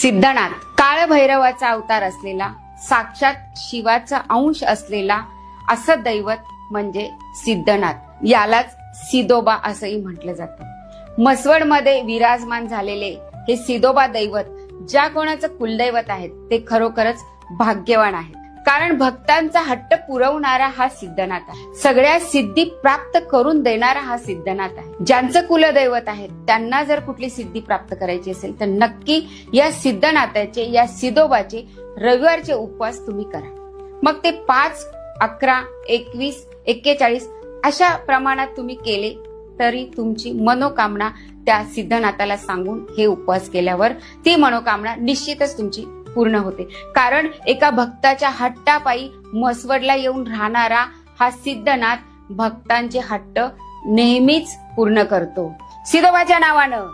सिद्धनाथ काळभैरवाचा अवतार असलेला साक्षात शिवाचा अंश असलेला असं दैवत म्हणजे सिद्धनाथ. यालाच सिदोबा असंही म्हटलं जातं. मसवडमध्ये विराजमान झालेले हे सिदोबा दैवत ज्या कोणाचं कुलदैवत आहेत ते खरोखरच भाग्यवान आहेत. कारण भक्तांचा हट्ट पुरवणारा हा सिद्धनाथ आहे. सगळ्या सिद्धी प्राप्त करून देणारा हा सिद्धनाथ आहे. ज्यांचं कुलदैवत आहे त्यांना जर कुठली सिद्धी प्राप्त करायची असेल तर नक्की या सिद्धनाथाचे या सिदोबाचे रविवारचे उपवास तुम्ही करा. मग ते पाच अकरा एकवीस एक्केचाळीस अशा प्रमाणात तुम्ही केले तरी तुमची मनोकामना त्या सिद्धनाथाला सांगून हे उपवास केल्यावर ती मनोकामना निश्चितच तुमची पूर्ण होते. कारण एका भक्ताच्या हट्टापायी मसवडला येऊन राहणारा हा सिद्धनाथ भक्तांचे हट्ट नेहमीच पूर्ण करतो. सिद्धोबाच्या नावानं.